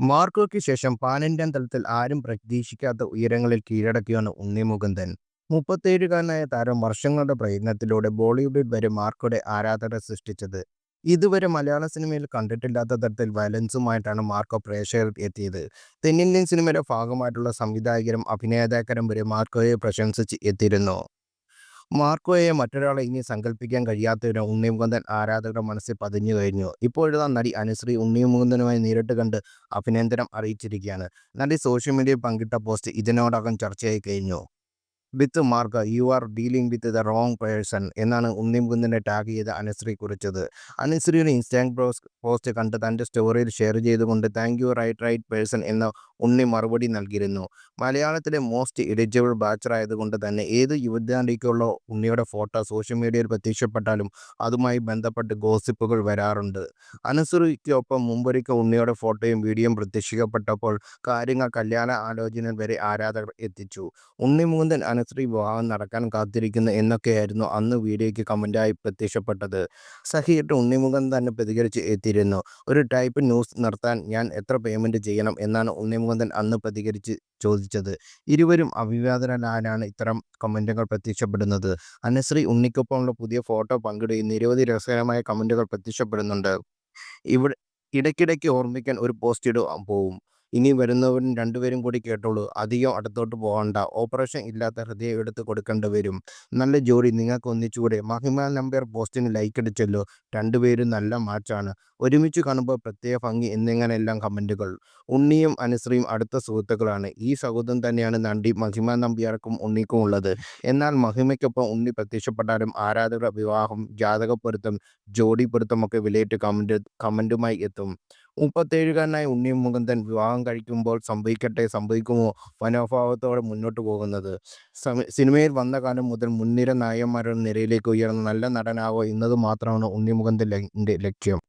മാർക്കോയ്ക്ക് ശേഷം പാൻ-ഇന്ത്യൻ തലത്തിൽ ആരും പ്രതീക്ഷിക്കാത്ത ഉയരങ്ങളിൽ കീഴടക്കിയാണ് ഉണ്ണി മുകുന്ദൻ. മുപ്പത്തേഴുകാരനായ താരം വർഷങ്ങളുടെ പ്രയത്നത്തിലൂടെ ബോളിവുഡിൽ വരെ മാർക്കോയുടെ ആരാധകരെ സൃഷ്ടിച്ചത്. ഇതുവരെ മലയാള സിനിമയിൽ കണ്ടിട്ടില്ലാത്ത തരത്തിൽ വയലൻസുമായിട്ടാണ് മാർക്കോ പ്രേക്ഷകർ എത്തിയത്. തെന്നിന്ത്യൻ സിനിമയുടെ ഭാഗമായിട്ടുള്ള സംവിധായകരും അഭിനേതാക്കളും വരെ മാർക്കോയെ പ്രശംസിച്ച് എത്തിയിരുന്നു. മാർക്കോയെ മറ്റൊരാളെ ഇനി സങ്കല്പിക്കാൻ കഴിയാത്തവരും ഉണ്ണി മുകുന്ദൻ ആരാധകരുടെ മനസ്സിൽ പതിഞ്ഞു കഴിഞ്ഞു. ഇപ്പോഴത്തെ നടി അനുശ്രീ ഉണ്ണി മുകുന്ദനുമായി നേരിട്ട് കണ്ട് അഭിനന്ദനം അറിയിച്ചിരിക്കുകയാണ്. നടി സോഷ്യൽ മീഡിയയിൽ പങ്കിട്ട പോസ്റ്റ് ഇതിനോടകം ചർച്ചയായി കഴിഞ്ഞു. With Marco you are dealing with the wrong person എന്നാണ് ഉണ്ണി മുകുന്ദനെ ടാഗ് ചെയ്ത് അനുശ്രീ കുറിച്ചത്. അനുശ്രീയുടെ ഇൻസ്റ്റാഗ്രാം പോസ്റ്റ് കണ്ട് തന്റെ സ്റ്റോറിയിൽ ഷെയർ ചെയ്തുകൊണ്ട് thank you right right person എന്ന ഉണ്ണി മറുപടി നൽകിയിരുന്നു. മലയാളത്തിലെ മോസ്റ്റ് എലിജിബിൾ ബാച്ചറായതുകൊണ്ട് തന്നെ ഏത് യുവതാണ്ടിക്കുള്ള ഉണ്ണിയുടെ ഫോട്ടോ സോഷ്യൽ മീഡിയയിൽ പ്രത്യക്ഷപ്പെട്ടാലും അതുമായി ബന്ധപ്പെട്ട് ഗോസിപ്പുകൾ വരാറുണ്ട്. അനുശ്രീക്കൊപ്പം മുമ്പൊരിക്കൽ ഉണ്ണിയുടെ ഫോട്ടോയും വീഡിയോയും പ്രത്യക്ഷിക്കപ്പെട്ടപ്പോൾ കാര്യങ്ങൾ കല്യാണ ആലോചന വരെ ആരാധകർ എത്തിച്ചു. ഉണ്ണി അനുശ്രീ വിവാഹം നടക്കാൻ കാത്തിരിക്കുന്നു എന്നൊക്കെയായിരുന്നു അന്ന് വീഡിയോയ്ക്ക് കമന്റായി പ്രത്യക്ഷപ്പെട്ടത്. സഹിയുടെ ഉണ്ണിമുഖം തന്നെ പ്രതികരിച്ച് എത്തിയിരുന്നു. ഒരു ടൈപ്പ് ന്യൂസ് നടത്താൻ ഞാൻ എത്ര പേയ്മെന്റ് ചെയ്യണം എന്നാണ് ഉണ്ണിമുഖൻ അന്ന് പ്രതികരിച്ച് ചോദിച്ചത്. ഇരുവരും അഭിവാദനാനാണ് ഇത്തരം കമന്റുകൾ പ്രത്യക്ഷപ്പെടുന്നത്. അനുശ്രീ ഉണ്ണിക്കൊപ്പമുള്ള പുതിയ ഫോട്ടോ പങ്കിടുകയും നിരവധി രസകരമായ കമന്റുകൾ പ്രത്യക്ഷപ്പെടുന്നുണ്ട്. ഇവിടെ ഇടയ്ക്കിടയ്ക്ക് ഓർമ്മിക്കാൻ ഒരു പോസ്റ്റ് ഇടും പോവും. ഇനി വരുന്നവരും രണ്ടുപേരും കൂടി കേട്ടോളൂ അധികം അടുത്തോട്ട് പോകണ്ട ഓപ്പറേഷൻ ഇല്ലാത്ത ഹൃദയം എടുത്ത് കൊടുക്കേണ്ടി വരും. നല്ല ജോലി നിങ്ങൾക്ക് ഒന്നിച്ചുകൂടെ മഹിമ നമ്പർ പോസ്റ്റിന് ലൈക്ക് അടിച്ചല്ലോ രണ്ടുപേരും നല്ല മാച്ചാണ്. ഒരുമിച്ച് കാണുമ്പോൾ പ്രത്യേക ഭംഗി എന്നിങ്ങനെയെല്ലാം കമന്റുകൾ ഉണ്ണിയും അനുശ്രീയും അടുത്ത സുഹൃത്തുക്കളാണ്. ഈ സൗഹൃദം തന്നെയാണ് നണ്ടി മഹിമ നമ്പ്യാർക്കും ഉണ്ണിക്കും ഉള്ളത്. എന്നാൽ മഹിമയ്ക്കൊപ്പം ഉണ്ണി പ്രത്യക്ഷപ്പെട്ടാലും ആരാധകരുടെ വിവാഹം, ജാതക പൊരുത്തം ജോഡി പൊരുത്തമൊക്കെ വിലയിട്ട് കമന്റ് കമന്റുമായി എത്തും. മുപ്പത്തേഴുകാരനായ ഉണ്ണി മുകുന്ദൻ വിവാഹം കഴിക്കുമ്പോൾ സംഭവിക്കട്ടെ സംഭവിക്കുമോ മനോഭാവത്തോടെ മുന്നോട്ട് പോകുന്നത്. സിനിമയിൽ വന്ന കാലം മുതൽ മുൻനിര നായകന്മാരുടെ നിരയിലേക്ക് ഉയർന്ന നല്ല നടനാവോ എന്നത് മാത്രമാണ് ഉണ്ണി മുകുന്ദന്റെ ലക്ഷ്യം.